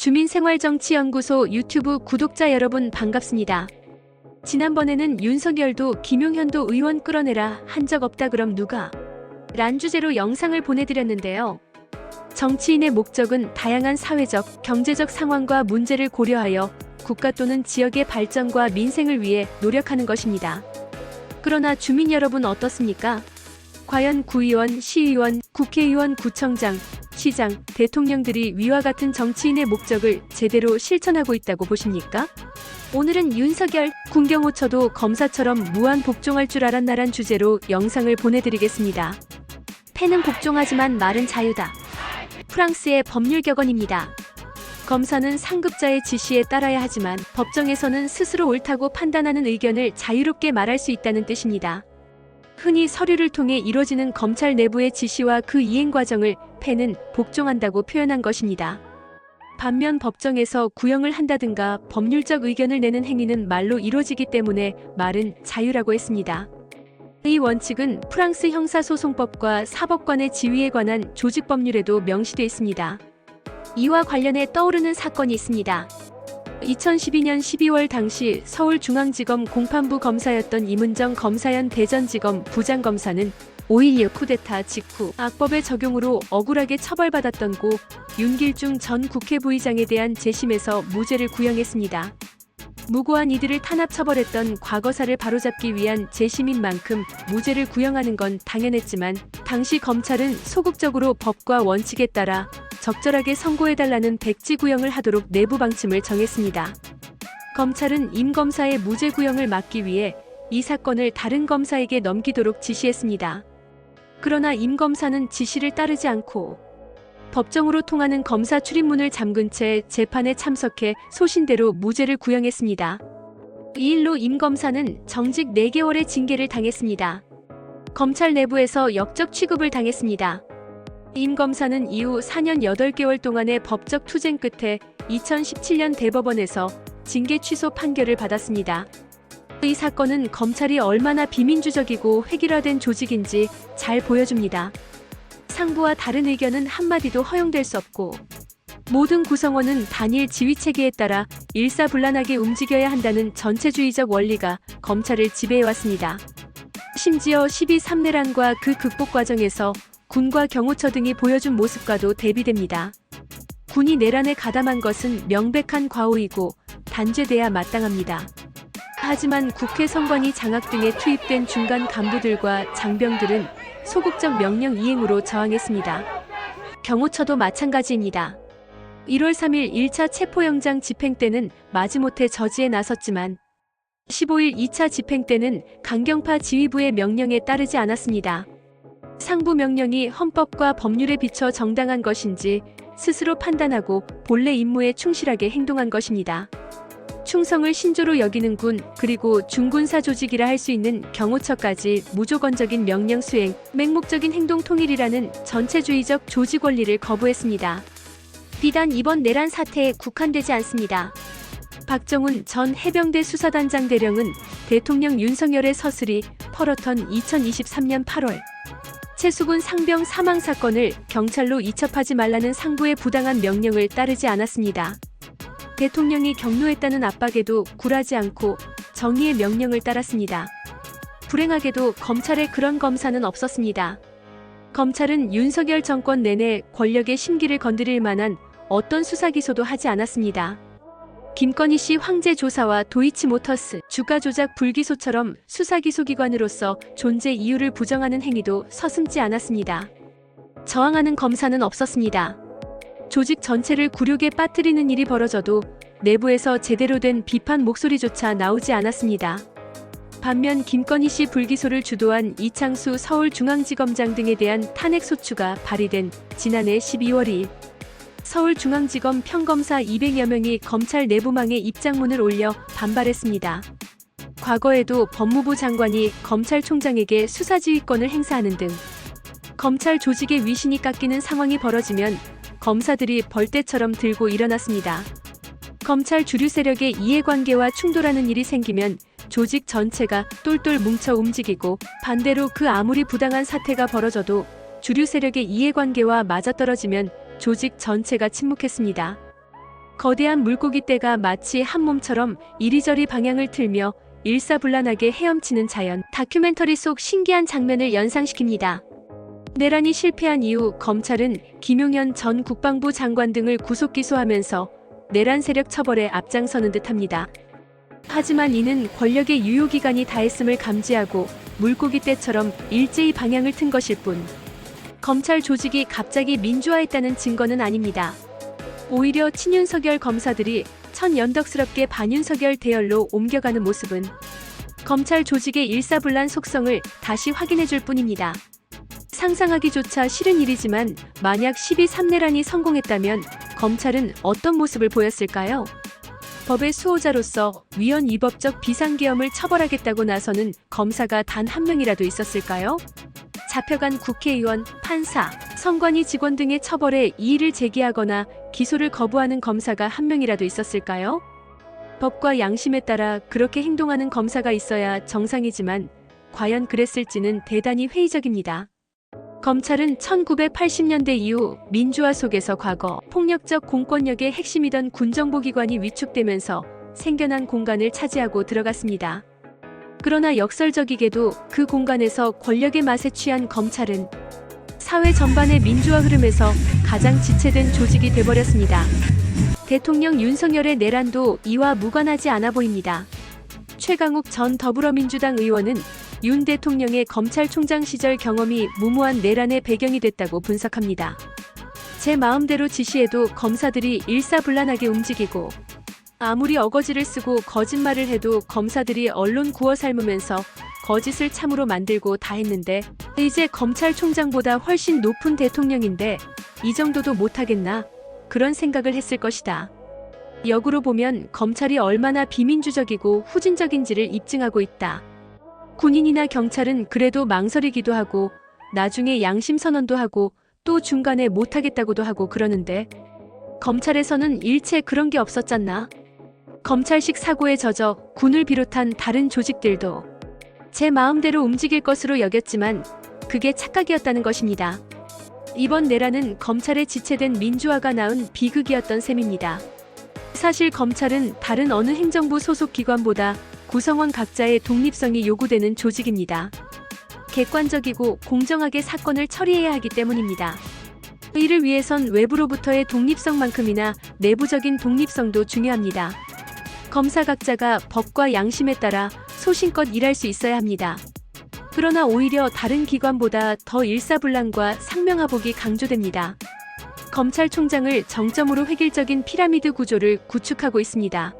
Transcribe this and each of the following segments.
주민생활정치연구소 유튜브 구독자 여러분 반갑습니다. 지난번에는 윤석열도 김용현도 의원 끌어내라 한 적 없다 그럼 누가? 란 주제로 영상을 보내드렸는데요. 정치인의 목적은 다양한 사회적, 경제적 상황과 문제를 고려하여 국가 또는 지역의 발전과 민생을 위해 노력하는 것입니다. 그러나 주민 여러분 어떻습니까? 과연 구의원, 시의원, 국회의원, 구청장, 시장, 대통령들이 위와 같은 정치인의 목적을 제대로 실천하고 있다고 보십니까? 오늘은 윤석열, 군경호처도 검사처럼 무한 복종할 줄 알았나란 주제로 영상을 보내드리겠습니다. 펜은 복종하지만 말은 자유다. 프랑스의 법률 격언입니다. 검사는 상급자의 지시에 따라야 하지만 법정에서는 스스로 옳다고 판단하는 의견을 자유롭게 말할 수 있다는 뜻입니다. 흔히 서류를 통해 이루어지는 검찰 내부의 지시와 그 이행 과정을 펜은 복종한다고 표현한 것입니다. 반면 법정에서 구형을 한다든가 법률적 의견을 내는 행위는 말로 이루어지기 때문에 말은 자유라고 했습니다. 이 원칙은 프랑스 형사소송법과 사법관의 지위에 관한 조직법률에도 명시되어 있습니다. 이와 관련해 떠오르는 사건이 있습니다. 2012년 12월 당시 서울중앙지검 공판부 검사였던 이문정 검사연 대전지검 부장검사는 5.16 쿠데타 직후 악법의 적용으로 억울하게 처벌받았던 고 윤길중 전 국회 부의장에 대한 재심에서 무죄를 구형했습니다. 무고한 이들을 탄압 처벌했던 과거사를 바로잡기 위한 재심인 만큼 무죄를 구형하는 건 당연했지만 당시 검찰은 소극적으로 법과 원칙에 따라 적절하게 선고해달라는 백지 구형을 하도록 내부 방침을 정했습니다. 검찰은 임 검사의 무죄 구형을 막기 위해 이 사건을 다른 검사에게 넘기도록 지시했습니다. 그러나 임 검사는 지시를 따르지 않고 법정으로 통하는 검사 출입문을 잠근 채 재판에 참석해 소신대로 무죄를 구형했습니다. 이 일로 임 검사는 정직 4개월의 징계를 당했습니다. 검찰 내부에서 역적 취급을 당했습니다. 임 검사는 이후 4년 8개월 동안의 법적 투쟁 끝에 2017년 대법원에서 징계 취소 판결을 받았습니다. 이 사건은 검찰이 얼마나 비민주적이고 획일화된 조직인지 잘 보여줍니다. 상부와 다른 의견은 한마디도 허용될 수 없고 모든 구성원은 단일 지휘 체계에 따라 일사불란하게 움직여야 한다는 전체주의적 원리가 검찰을 지배해왔습니다. 심지어 12.3내란과 그 극복 과정에서 군과 경호처 등이 보여준 모습과도 대비됩니다. 군이 내란에 가담한 것은 명백한 과오이고 단죄돼야 마땅합니다. 하지만 국회 선관위 장악 등에 투입된 중간 간부들과 장병들은 소극적 명령 이행으로 저항했습니다. 경호처도 마찬가지입니다. 1월 3일 1차 체포영장 집행 때는 마지못해 저지에 나섰지만 15일 2차 집행 때는 강경파 지휘부의 명령에 따르지 않았습니다. 상부 명령이 헌법과 법률에 비춰 정당한 것인지 스스로 판단하고 본래 임무에 충실하게 행동한 것입니다. 충성을 신조로 여기는 군, 그리고 중군사 조직이라 할 수 있는 경호처까지 무조건적인 명령 수행, 맹목적인 행동 통일이라는 전체주의적 조직 원리를 거부했습니다. 비단 이번 내란 사태에 국한되지 않습니다. 박정훈 전 해병대 수사단장 대령은 대통령 윤석열의 서슬이 펄었던 2023년 8월 최수군 상병 사망 사건을 경찰로 이첩하지 말라는 상부의 부당한 명령을 따르지 않았습니다. 대통령이 경로했다는 압박에도 굴하지 않고 정의의 명령을 따랐습니다. 불행하게도 검찰에 그런 검사는 없었습니다. 검찰은 윤석열 정권 내내 권력의 심기를 건드릴 만한 어떤 수사 기소도 하지 않았습니다. 김건희 씨 황제 조사와 도이치모터스 주가 조작 불기소처럼 수사기소기관으로서 존재 이유를 부정하는 행위도 서슴지 않았습니다. 저항하는 검사는 없었습니다. 조직 전체를 굴욕에 빠뜨리는 일이 벌어져도 내부에서 제대로 된 비판 목소리조차 나오지 않았습니다. 반면 김건희 씨 불기소를 주도한 이창수 서울중앙지검장 등에 대한 탄핵소추가 발의된 지난해 12월 2일 서울중앙지검 평검사 200여 명이 검찰 내부망에 입장문을 올려 반발했습니다. 과거에도 법무부 장관이 검찰총장에게 수사지휘권을 행사하는 등 검찰 조직의 위신이 깎이는 상황이 벌어지면 검사들이 벌떼처럼 들고 일어났습니다. 검찰 주류 세력의 이해관계와 충돌하는 일이 생기면 조직 전체가 똘똘 뭉쳐 움직이고 반대로 그 아무리 부당한 사태가 벌어져도 주류 세력의 이해관계와 맞아떨어지면 조직 전체가 침묵했습니다. 거대한 물고기 떼가 마치 한 몸처럼 이리저리 방향을 틀며 일사불란하게 헤엄치는 자연 다큐멘터리 속 신기한 장면을 연상시킵니다. 내란이 실패한 이후 검찰은 김용현 전 국방부 장관 등을 구속 기소하면서 내란 세력 처벌에 앞장서는 듯합니다. 하지만 이는 권력의 유효 기간이 다했음을 감지하고 물고기 떼처럼 일제히 방향을 튼 것일 뿐 검찰 조직이 갑자기 민주화했다는 증거는 아닙니다. 오히려 친윤석열 검사들이 천연덕스럽게 반윤석열 대열로 옮겨가는 모습은 검찰 조직의 일사불란 속성을 다시 확인해줄 뿐입니다. 상상하기조차 싫은 일이지만 만약 12.3내란이 성공했다면 검찰은 어떤 모습을 보였을까요? 법의 수호자로서 위헌 위법적 비상계엄을 처벌하겠다고 나서는 검사가 단 한 명이라도 있었을까요? 잡혀간 국회의원, 판사, 선관위 직원 등의 처벌에 이의를 제기하거나 기소를 거부하는 검사가 한 명이라도 있었을까요? 법과 양심에 따라 그렇게 행동하는 검사가 있어야 정상이지만 과연 그랬을지는 대단히 회의적입니다. 검찰은 1980년대 이후 민주화 속에서 과거 폭력적 공권력의 핵심이던 군정보기관이 위축되면서 생겨난 공간을 차지하고 들어갔습니다. 그러나 역설적이게도 그 공간에서 권력의 맛에 취한 검찰은 사회 전반의 민주화 흐름에서 가장 지체된 조직이 돼버렸습니다. 대통령 윤석열의 내란도 이와 무관하지 않아 보입니다. 최강욱 전 더불어민주당 의원은 윤 대통령의 검찰총장 시절 경험이 무모한 내란의 배경이 됐다고 분석합니다. 제 마음대로 지시해도 검사들이 일사불란하게 움직이고 아무리 어거지를 쓰고 거짓말을 해도 검사들이 언론 구워 삶으면서 거짓을 참으로 만들고 다 했는데 이제 검찰총장보다 훨씬 높은 대통령인데 이 정도도 못하겠나 그런 생각을 했을 것이다. 역으로 보면 검찰이 얼마나 비민주적이고 후진적인지를 입증하고 있다. 군인이나 경찰은 그래도 망설이기도 하고 나중에 양심 선언도 하고 또 중간에 못하겠다고도 하고 그러는데 검찰에서는 일체 그런 게 없었잖나. 검찰식 사고에 젖어 군을 비롯한 다른 조직들도 제 마음대로 움직일 것으로 여겼지만 그게 착각이었다는 것입니다. 이번 내란은 검찰의 지체된 민주화가 낳은 비극이었던 셈입니다. 사실 검찰은 다른 어느 행정부 소속 기관보다 구성원 각자의 독립성이 요구되는 조직입니다. 객관적이고 공정하게 사건을 처리해야 하기 때문입니다. 이를 위해선 외부로부터의 독립성만큼이나 내부적인 독립성도 중요합니다. 검사 각자가 법과 양심에 따라 소신껏 일할 수 있어야 합니다. 그러나 오히려 다른 기관보다 더 일사불란과 상명하복이 강조됩니다. 검찰총장을 정점으로 획일적인 피라미드 구조를 구축하고 있습니다.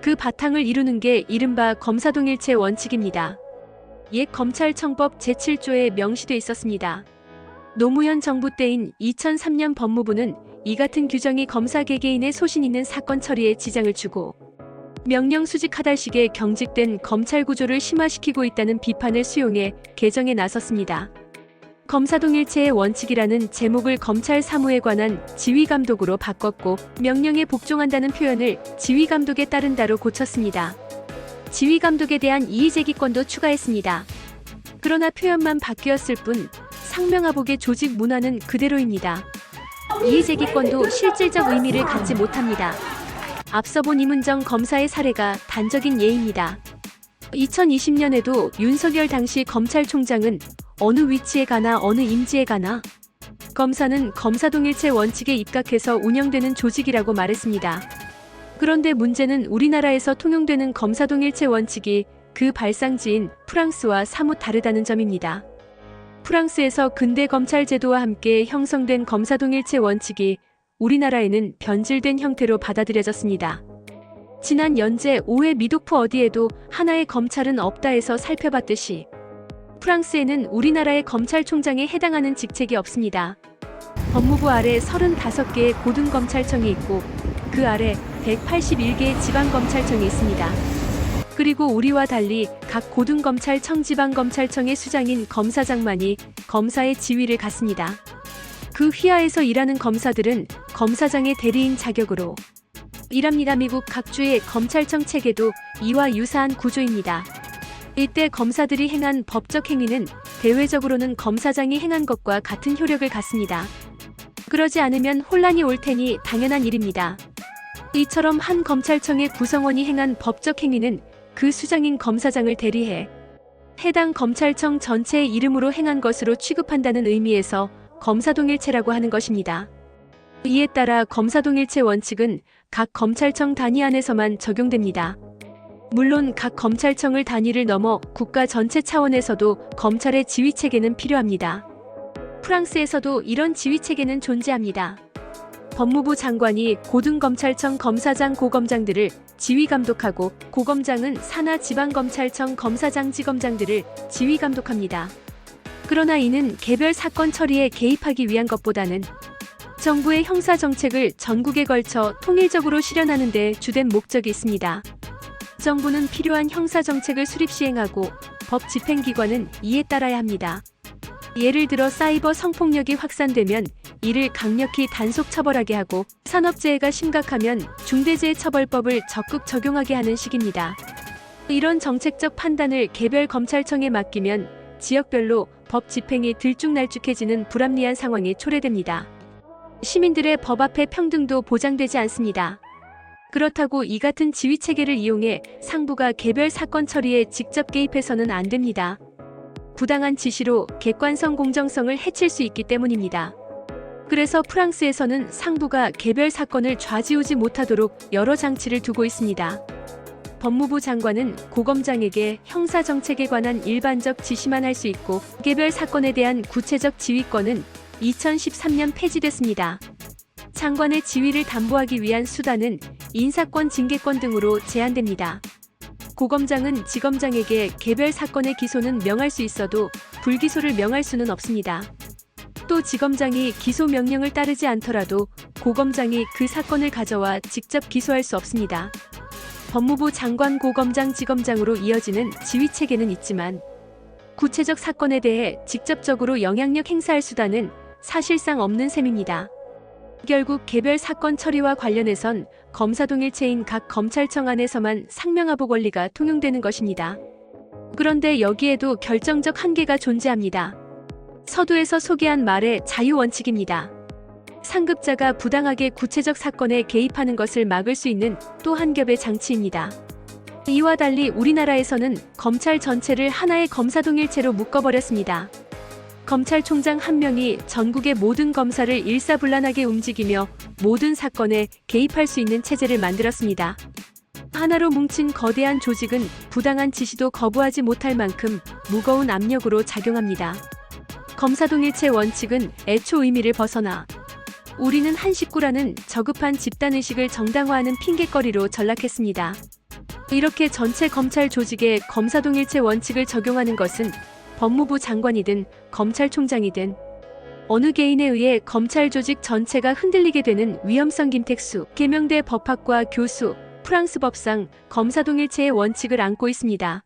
그 바탕을 이루는 게 이른바 검사동일체 원칙입니다. 옛 검찰청법 제7조에 명시돼 있었습니다. 노무현 정부 때인 2003년 법무부는 이 같은 규정이 검사 개개인의 소신 있는 사건 처리에 지장을 주고 명령 수직 하달식에 경직된 검찰 구조를 심화시키고 있다는 비판을 수용해 개정에 나섰습니다. 검사동일체의 원칙이라는 제목을 검찰 사무에 관한 지휘감독으로 바꿨고 명령에 복종한다는 표현을 지휘감독에 따른다로 고쳤습니다. 지휘감독에 대한 이의제기권도 추가했습니다. 그러나 표현만 바뀌었을 뿐 상명하복의 조직 문화는 그대로입니다. 이의제기권도 실질적 의미를 갖지 못합니다. 앞서 본 이문정 검사의 사례가 단적인 예입니다. 2020년에도 윤석열 당시 검찰총장은 어느 위치에 가나 어느 임지에 가나 검사는 검사동일체 원칙에 입각해서 운영되는 조직이라고 말했습니다. 그런데 문제는 우리나라에서 통용되는 검사동일체 원칙이 그 발상지인 프랑스와 사뭇 다르다는 점입니다. 프랑스에서 근대 검찰 제도와 함께 형성된 검사동일체 원칙이 우리나라에는 변질된 형태로 받아들여졌습니다. 지난 연재 5회 미독프 어디에도 하나의 검찰은 없다 에서 살펴봤듯이 프랑스에는 우리나라의 검찰총장에 해당하는 직책이 없습니다. 법무부 아래 35개의 고등검찰청이 있고 그 아래 181개의 지방검찰청이 있습니다. 그리고 우리와 달리 각 고등검찰청 지방검찰청의 수장인 검사장만이 검사의 지위를 갖습니다. 그 휘하에서 일하는 검사들은 검사장의 대리인 자격으로 일합니다. 미국 각주의 검찰청 체계도 이와 유사한 구조입니다. 이때 검사들이 행한 법적 행위는 대외적으로는 검사장이 행한 것과 같은 효력을 갖습니다. 그러지 않으면 혼란이 올 테니 당연한 일입니다. 이처럼 한 검찰청의 구성원이 행한 법적 행위는 그 수장인 검사장을 대리해 해당 검찰청 전체의 이름으로 행한 것으로 취급한다는 의미에서 검사동일체라고 하는 것입니다. 이에 따라 검사동일체 원칙은 각 검찰청 단위 안에서만 적용됩니다. 물론 각 검찰청을 단위를 넘어 국가 전체 차원에서도 검찰의 지휘 체계는 필요합니다. 프랑스에서도 이런 지휘 체계는 존재합니다. 법무부 장관이 고등검찰청 검사장 고검장들을 지휘 감독하고 고검장은 산하 지방검찰청 검사장 지검장들을 지휘 감독합니다. 그러나 이는 개별 사건 처리에 개입하기 위한 것보다는 정부의 형사 정책을 전국에 걸쳐 통일적으로 실현하는 데 주된 목적이 있습니다. 정부는 필요한 형사 정책을 수립 시행하고 법 집행기관은 이에 따라야 합니다. 예를 들어 사이버 성폭력이 확산되면 이를 강력히 단속 처벌하게 하고 산업재해가 심각하면 중대재해처벌법을 적극 적용하게 하는 식입니다. 이런 정책적 판단을 개별 검찰청에 맡기면 지역별로 법 집행이 들쭉날쭉해지는 불합리한 상황이 초래됩니다. 시민들의 법 앞에 평등도 보장되지 않습니다. 그렇다고 이 같은 지휘 체계를 이용해 상부가 개별 사건 처리에 직접 개입해서는 안 됩니다. 부당한 지시로 객관성 공정성을 해칠 수 있기 때문입니다. 그래서 프랑스에서는 상부가 개별 사건을 좌지우지 못하도록 여러 장치를 두고 있습니다. 법무부 장관은 고검장에게 형사 정책에 관한 일반적 지시만 할 수 있고 개별 사건에 대한 구체적 지휘권은 2013년 폐지됐습니다. 장관의 지위를 담보하기 위한 수단은 인사권, 징계권 등으로 제한됩니다. 고검장은 지검장에게 개별 사건의 기소는 명할 수 있어도 불기소를 명할 수는 없습니다. 또 지검장이 기소 명령을 따르지 않더라도 고검장이 그 사건을 가져와 직접 기소할 수 없습니다. 법무부 장관 고검장 지검장으로 이어지는 지휘 체계는 있지만 구체적 사건에 대해 직접적으로 영향력 행사할 수단은 사실상 없는 셈입니다. 결국 개별 사건 처리와 관련해선 검사 동일체인 각 검찰청 안에서만 상명하복 권리가 통용되는 것입니다. 그런데 여기에도 결정적 한계가 존재합니다. 서두에서 소개한 말의 자유 원칙입니다. 상급자가 부당하게 구체적 사건에 개입하는 것을 막을 수 있는 또 한 겹의 장치입니다. 이와 달리 우리나라에서는 검찰 전체를 하나의 검사 동일체로 묶어버렸습니다. 검찰총장 한 명이 전국의 모든 검사를 일사불란하게 움직이며 모든 사건에 개입할 수 있는 체제를 만들었습니다. 하나로 뭉친 거대한 조직은 부당한 지시도 거부하지 못할 만큼 무거운 압력으로 작용합니다. 검사동일체 원칙은 애초 의미를 벗어나 우리는 한 식구라는 저급한 집단의식을 정당화하는 핑계거리로 전락했습니다. 이렇게 전체 검찰 조직에 검사동일체 원칙을 적용하는 것은 법무부 장관이든 검찰총장이든 어느 개인에 의해 검찰 조직 전체가 흔들리게 되는 위험성 김택수 개명대 법학과 교수 프랑스 법상 검사동일체의 원칙을 안고 있습니다.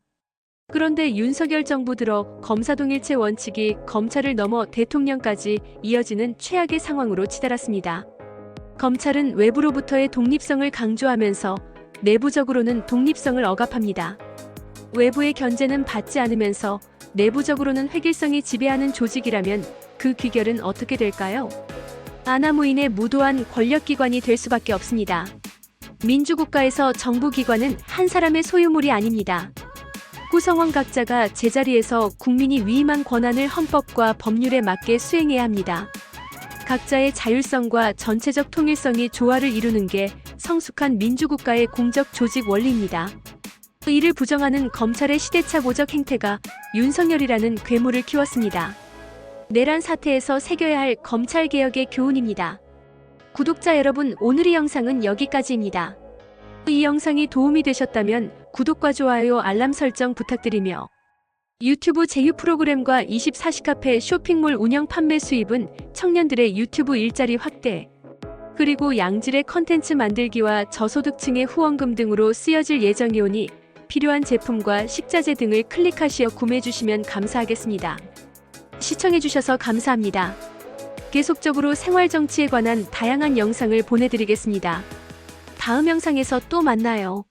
그런데 윤석열 정부 들어 검사동일체 원칙이 검찰을 넘어 대통령까지 이어지는 최악의 상황으로 치달았습니다. 검찰은 외부로부터의 독립성을 강조하면서 내부적으로는 독립성을 억압합니다. 외부의 견제는 받지 않으면서 내부적으로는 획일성이 지배하는 조직이라면 그 귀결은 어떻게 될까요? 아나무인의 무도한 권력기관이 될 수밖에 없습니다. 민주국가에서 정부기관은 한 사람의 소유물이 아닙니다. 구성원 각자가 제자리에서 국민이 위임한 권한을 헌법과 법률에 맞게 수행해야 합니다. 각자의 자율성과 전체적 통일성이 조화를 이루는 게 성숙한 민주국가의 공적 조직 원리입니다. 이를 부정하는 검찰의 시대착오적 행태가 윤석열이라는 괴물을 키웠습니다. 내란 사태에서 새겨야 할 검찰개혁의 교훈입니다. 구독자 여러분, 오늘의 영상은 여기까지입니다. 이 영상이 도움이 되셨다면 구독과 좋아요, 알람 설정 부탁드리며 유튜브 제휴 프로그램과 24시 카페 쇼핑몰 운영 판매 수입은 청년들의 유튜브 일자리 확대, 그리고 양질의 컨텐츠 만들기와 저소득층의 후원금 등으로 쓰여질 예정이오니 필요한 제품과 식자재 등을 클릭하시어 구매해 주시면 감사하겠습니다. 시청해 주셔서 감사합니다. 계속적으로 생활 정치에 관한 다양한 영상을 보내드리겠습니다. 다음 영상에서 또 만나요.